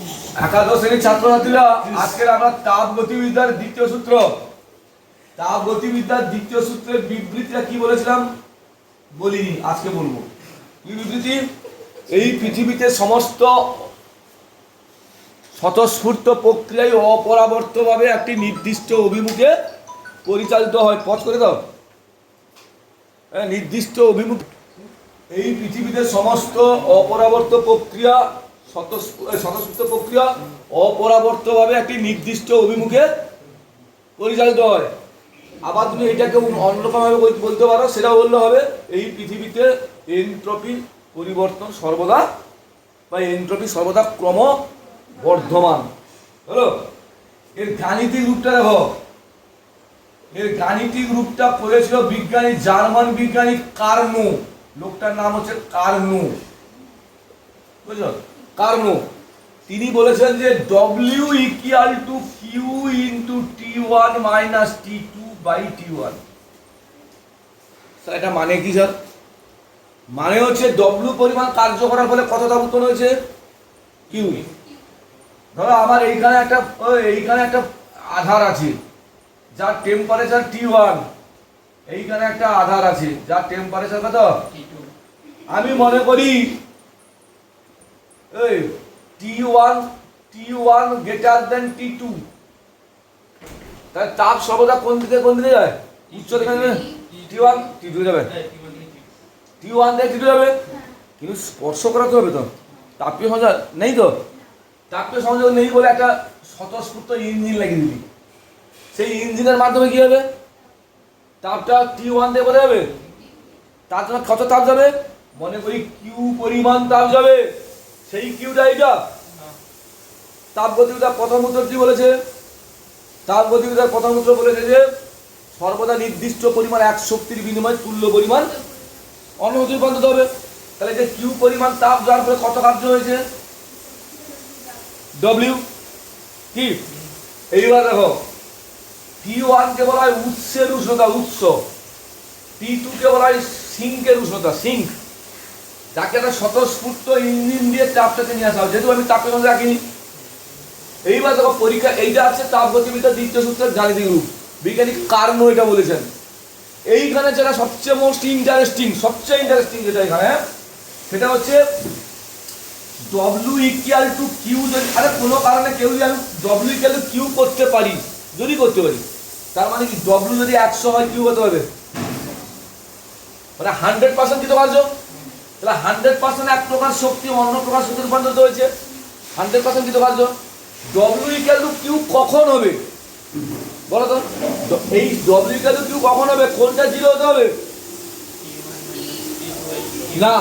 একাদশ শ্রেণির ছাত্রছাত্রীরা আজকের আমরা তাপ গতিবিদ্যার দ্বিতীয় সূত্র। তাপ গতিবিদ্যার দ্বিতীয় সূত্রের বিবৃতিটা কি বলেছিলাম? বলিনি আজকে বলব। কি বিবৃতি? এই পৃথিবীতে সমস্ত স্বতঃস্ফূর্ত প্রক্রিয়ায় অপরাবর্তভাবে একটি নির্দিষ্ট অভিমুখে পরিচালিত হয়। পথ করে দাও। হ্যাঁ, নির্দিষ্ট অভিমুখ এই পৃথিবীতে সমস্ত অপরাবর্ত প্রক্রিয়া স্বতঃস্ফূর্ত প্রক্রিয়া অপরাবর্তভাবে একটি নির্দিষ্ট অভিমুখে পরিচালিত হয়। আবার তুমি এটাকে অন্যরকমভাবে বলতে পারো, সেটা বললে হবে এই পৃথিবীতে এনট্রপির পরিবর্তন সর্বদা বা এনট্রপি সর্বদা ক্রম বর্ধমান হলো? এর গাণিতিক রূপটা দেখো। এর গাণিতিক রূপটা করেছিল বিজ্ঞানী, জার্মান বিজ্ঞানী কার্নু। লোকটার নাম হচ্ছে কার্নু। বুঝলো? কার্নো তিনি বলেছেন যে W equal to Q into T one minus T two by T one sir এটা মানে কি স্যার? মানে হচ্ছে ডব্লিউ পরিমাণ কার্য করার ফলে কত তাপ উৎপন্ন হয়েছে? কিউ ধরো আমার এইখানে একটা এইখানে একটা আধার আছে যার টেম্পারেচার টি ওয়ান এইখানে একটা আধার আছে যার টেম্পারেচার কত? আমি মনে করি T one T one greater than T two তাহলে তাপ সর্বদা কোন দিকে কোন দিকে যায়? উচ্চ দিকে টি ওয়ান টি টু যাবে। টি ওয়ান থেকে টি টু যাবে? কিন্তু স্পর্শ করাতে হবে তো। তাপীয় সংযোগ নেই তো? তাপীয় সংযোগ নেই বলে একটা স্বতঃস্ফূর্ত ইঞ্জিন লাগিয়ে দিলি। সেই ইঞ্জিনের মাধ্যমে কি হবে? তাপটা টি ওয়ান দিয়ে বোঝা যাবে তার জন্য কত তাপ যাবে? মনে করি কিউ পরিমাণ তাপ যাবে। সেই কিউটা এইটা তাপ গতিবিদ্যার প্রথম উত্তর কি বলেছে? তাপ গতিবিদ্যার প্রথম উত্তর বলেছে যে সর্বদা নির্দিষ্ট পরিমাণ এক শক্তির বিনিময়ে তুল্য পরিমাণ অন্য গতির রূপান্তরিত হবে। তাহলে যে কিউ পরিমাণ তাপ যাওয়ার ফলে কত কার্য হয়েছে? ডব্লিউ কি? এইবার দেখো। টি ওয়ানকে বলা হয় উৎসের উষ্ণতা উৎস। টি টুকে বলা হয় সিঙ্কের উষ্ণতা সিঙ্ক। যাকে একটা স্বতঃস্ফূর্ত ইঞ্জিন দিয়ে চাপটাকে নিয়ে আসা যেহেতু আমি চাপের মধ্যে রাখিনি এইবার দেখো পরীক্ষা, এইটা আছে তাপগতিবিদ্যার দ্বিতীয় সূত্রের গাণিতিক রূপ। বিজ্ঞানী কার্নো এটা বলেছেন। এইখানে যেটা সবচেয়ে মোস্ট ইন্টারেস্টিং সবচেয়ে ইন্টারেস্টিং যেটা এখানে, সেটা হচ্ছে ডব্লিউ ইকুয়াল টু কিউ যদি, আরে কোনো কারণে কেউ যদি আমি ডব্লিউ ইকুয়াল টু কিউ করতে পারি, যদি করতে পারি, তার মানে কি ডব্লিউ যদি একশো হয় কিউ হতে হবে? মানে হান্ড্রেড পার্সেন্ট দিতে কার্য তাহলে হান্ড্রেড পার্সেন্ট এক প্রকার শক্তি, অন্য প্রকার শক্তি রূপান্তরিত হয়েছে। হান্ড্রেড পার্সেন্ট কৃত কার্য ডব্লিউ ইকুয়াল টু কিউ কখন হবে? বলো তো। এই ডব্লিউ ইকুয়াল টু কিউ কখন হবে? কোনটা জিরো হতে হবে? না।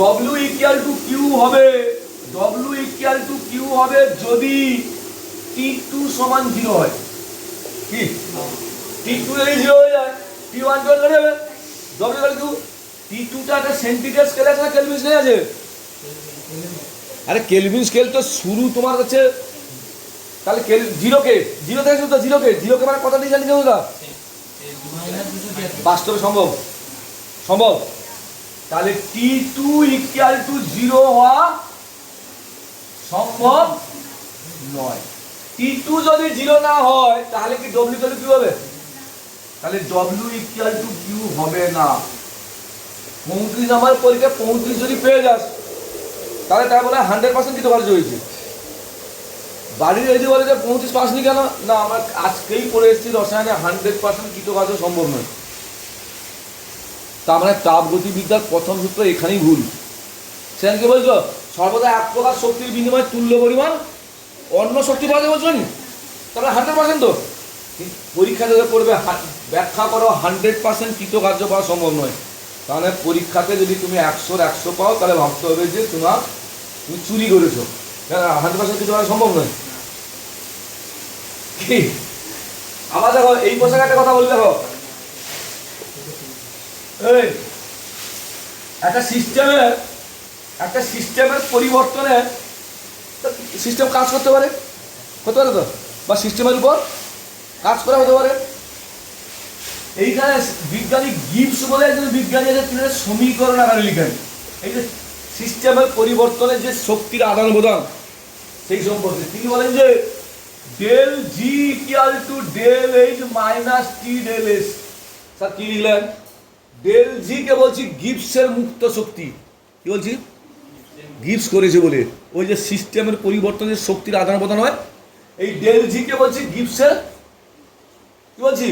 ডব্লিউ ইকুয়াল টু কিউ হবে ডব্লিউ ইকুয়াল টু কিউ হবে যদি টি টু সমান জিরো হয়। কি? টি টু যদি জিরো হয়ে যায় টি ওয়ান টু হয়ে যাবে ডব্লিউ ইকুয়াল টু টি টুটা একটা সেন্টিগ্রেড স্কেল আছে না কেলভিন স্কেল আছে আরে কেলভিন স্কেল তো শুরু তোমার কাছে। তাহলে কেল জিরোকে জিরো থেকে শুরু জিরোকে জিরোকে মানে কত দিয়ে জানি কেউ বাস্তবে সম্ভব। সম্ভব। তাহলে T two equal to zero হওয়া সম্ভব নয়। টি টু যদি জিরো না হয়, তাহলে কি ডব্লিউ তাহলে কি হবে? তাহলে ডব্লিউ ইকুয়াল টু কিউ হবে না। পঁয়ত্রিশ নাম্বার পরীক্ষা পঁয়ত্রিশ যদি পেয়ে যাস, তাহলে তাই বলে হান্ড্রেড পার্সেন্ট কৃতকার্য হয়েছে বাড়ির যদি বলে যে পঁয়ত্রিশ পাসনি কেন? না, আমরা আজকেই পড়ে এসেছি রসায়নে হান্ড্রেড পার্সেন্ট কৃতকার্য সম্ভব নয়। তার মানে তাপ গতিবিদ্যার প্রথম সূত্র এখানেই ভুল। সেখানে কি বলছো? সর্বদা এক প্রকার শক্তির বিনিময়ে তুল্য পরিমাণ, অন্য শক্তি পাওয়া যায় বলছো নি তাহলে হান্ড্রেড পার্সেন্ট তো। পরীক্ষা যাদের করবে ব্যাখ্যা করো হান্ড্রেড পার্সেন্ট কৃতকার্য পাওয়া সম্ভব নয়। তাহলে পরীক্ষাতে যদি তুমি একশোর একশো পাও, তাহলে ভাবতে হবে যে তোমার তুমি চুরি করেছ। হান্ড্রেড পার্সেন্ট কিছু করা সম্ভব নয়? কি? আবার দেখো, এই পোশাক একটা কথা বললে দেখো। এই, একটা সিস্টেমের একটা সিস্টেমের পরিবর্তনে সিস্টেম কাজ করতে পারে? হতে পারে তো? বা সিস্টেমের উপর কাজ করা হতে পারে? এইখানে বিজ্ঞানী গিবস বলে একজন বিজ্ঞানী আছে, তিনি সমীকরণ আকারে লিখেন এই যে সিস্টেমের পরিবর্তনের যে শক্তির আদান প্রদান সেই সম্পর্কে। তিনি বলেন যে del G equal to del H minus T del S sir, কি লিখলেন? ডেল জি কে বলছি গিবসের মুক্ত শক্তি। কি বলছি? গিবস করেছে বলে। ওই যে সিস্টেমের পরিবর্তনের শক্তির আদান প্রদান হয়, এই ডেল জি কে বলছি গিবসের কি বলছি?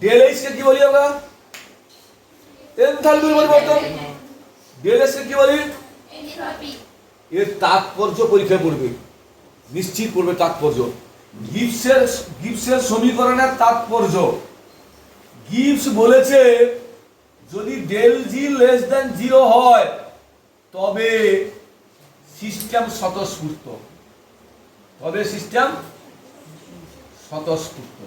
ডেল এইচ কে কি বলি আমরা? এনথালপির পরিবর্তন ডেল এস কে কি বলি? এর তাৎপর্য পরীক্ষা পড়বে। নিশ্চিত পড়বে তাৎপর্য। গিবসের গিবসের সমীকরণের তাৎপর্য। গিবস বলেছে, যদি del G less than zero হয়, তবে সিস্টেম স্বতঃস্ফূর্ত। তবে সিস্টেম স্বতঃস্ফূর্ত।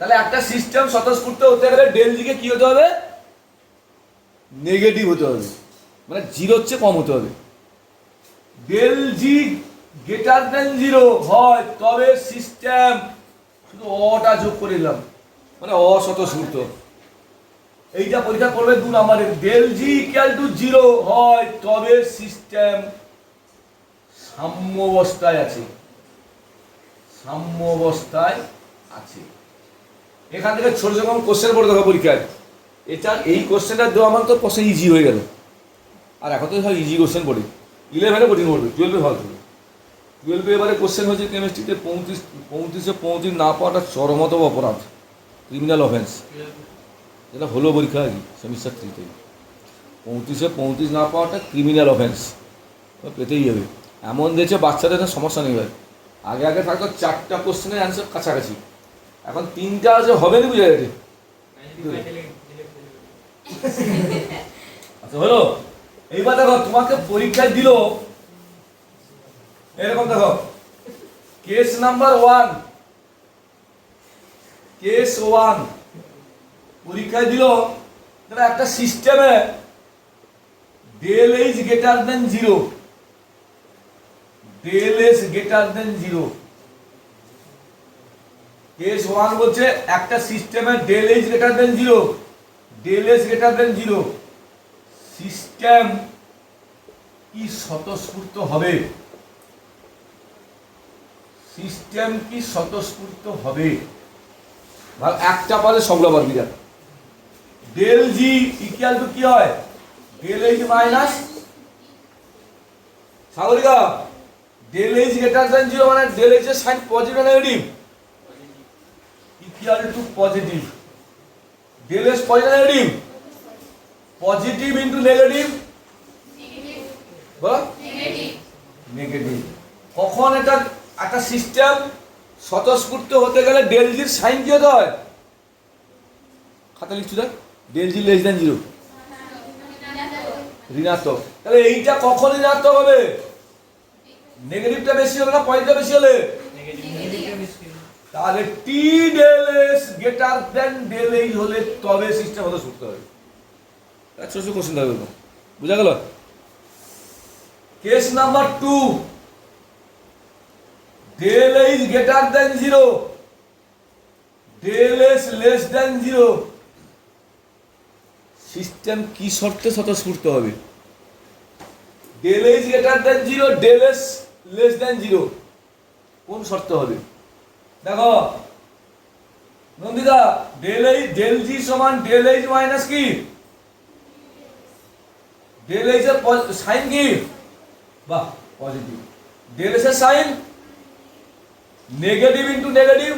তাহলে একটা সিস্টেম স্বতঃস্ফূর্ত হতে গেলে ডেল জিকে কি হতে হবে? নেগেটিভ হতে হবে। মানে জিরো হচ্ছে কম হতে হবে। Del G greater than zero হয় তবে সিস্টেম শুধু অটা যোগ করে দিলাম। মানে অস্বতঃস্ফূর্ত। এইটা পরীক্ষা করবে দু নম্বরে। Del G equal to zero হয় তবে সিস্টেম সাম্য অবস্থায় আছে। সাম্য অবস্থায় আছে। এখান থেকে ছোট ছোট কোশ্চেন পড়ে দেখো পরীক্ষায়। এটা এই কোশ্চেনটা দেওয়া আমার তো কোশ্চেন ইজি হয়ে গেল। আর এখন তো সব ইজি কোশ্চেন পড়ি ইলেভেনে কঠিন পড়বে টুয়েলভে ভালো পড়বে টুয়েলভে এবারে কোশ্চেন হয়েছে কেমিস্ট্রিতে পঁয়ত্রিশ, পঁয়ত্রিশে পঁয়ত্রিশ না পাওয়াটা চরমতম অপরাধ। ক্রিমিনাল অফেন্স এটা হলো পরীক্ষা আর কি সেমিস্টার থ্রিতে পঁয়ত্রিশে পঁয়ত্রিশ না পাওয়াটা ক্রিমিনাল অফেন্স পেতেই হবে। এমন দিয়েছে বাচ্চাদের সমস্যা নেই ভাই। আগে আগে থাকতো চারটা কোশ্চেনের অ্যান্সার কাছাকাছি। এখন তিনটা আছে, হবে না বুঝে গেছে? আচ্ছা হলো। এইবার দেখো, তোমাকে পরীক্ষায় দিল। এরকম দেখো। Case number one case one পরীক্ষায় দিল। একটা সিস্টেমে del H greater than zero del S greater than zero case one বলছে একটা সিস্টেমে del H greater than zero del S greater than zero system কি স্বতঃস্ফূর্ত হবে? সিস্টেম কি স্বতঃস্ফূর্ত হবে? একটা পারে সবগুলো পারবি যা ডেল জি ইকুয়াল টু কি হয়? Del H minus Sagarika del H greater than zero মানে ডেল এইচ এর সাইন পজিটিভ না equal to positive del S positive positive into negative ball negative কখন এটা একটা সিস্টেম স্বতঃস্ফূর্ত হতে গেলে ডেল জির সাইন কি হতে হয়? খাতা লিখছি দেখ। Del G less than zero ঋণাত্মক। তাহলে এইটা কখন ঋণাত্মক হবে? নেগেটিভটা বেশি হবে না পয়েন্টটা বেশি হলে? তাহলে T del S greater than del H হলে তবে সিস্টেম হতে সুস্থ হবে একশো কোশ্চেন থাকবে বুঝা গেল? Case number two del H greater than zero del S less than zero system কি শর্তে স্বতঃস্ফূর্ত হবে? Del H greater than zero del S less than zero কোন শর্ত হবে? দেখো। Nandita del H del G সমান ডেল এইচ মাইনাস কি? ডেল এইচ এর সাইন কি? বাহ পজিটিভ ডেল এস এর সাইন নেগেটিভ ইন্টু নেগেটিভ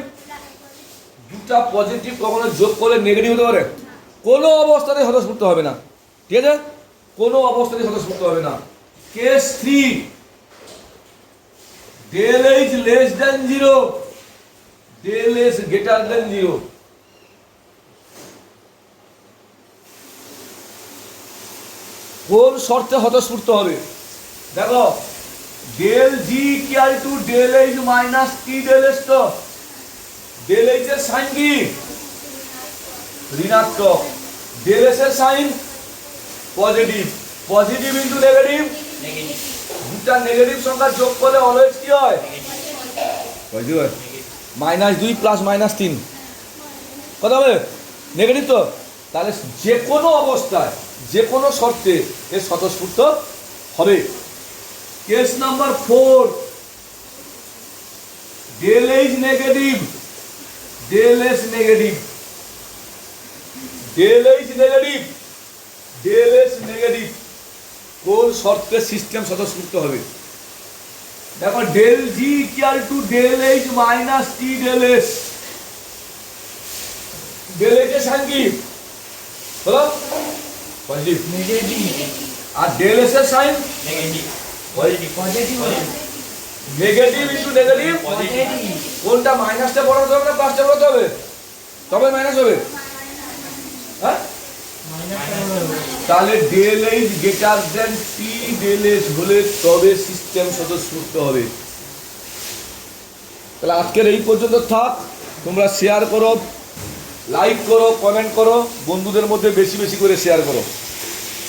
দুটা পজিটিভ কখনো যোগ করলে নেগেটিভ হতে পারে। কোনো অবস্থাতে স্বতঃস্ফূর্ত হবে না। ঠিক আছে? কোনো অবস্থাতে স্বতঃস্ফূর্ত হবে না। Case three del H less than zero del S greater than zero কোন শর্তে স্বতঃস্ফূর্ত হবে? দেখো del G equal to del H minus T del S তো? ডেল এইচ এর সাইন কি? ঋণাত্মক। ডেল এস এর sign positive positive into negative দুটা নেগেটিভ সংখ্যা যোগ করলে অলওয়েজ কি হয়? পজিটিভ হয় মাইনাস দুই প্লাস মাইনাস তিন। কত হবে নেগেটিভ তো? তাহলে যে কোনো অবস্থায় যে কোনো শর্তে এর স্বতঃস্ফূর্ত হবে। Case number four del H negative del S negative del H negative del S negative কোন শর্তে সিস্টেম স্বতঃস্ফূর্ত হবে? দেখো del G equal to del H minus T del S del H এর সাইন হলো? পজিটিভ নেগেটিভ আর del S এর sign negative positive positive negative into negative positive কোনটা? মাইনাসটা বড়াতে হবে না প্লাসটা বড়াতে হবে? তবে মাইনাস হবে হ্যাঁ তাহলে del H greater than T del S হলে তবে সিস্টেম স্বতঃস্ফূর্ত হবে। তাহলে আজকের এই পর্যন্ত থাক, তোমরা শেয়ার করো লাইক করো কমেন্ট করো, বন্ধুদের মধ্যে বেশি বেশি করে শেয়ার করো।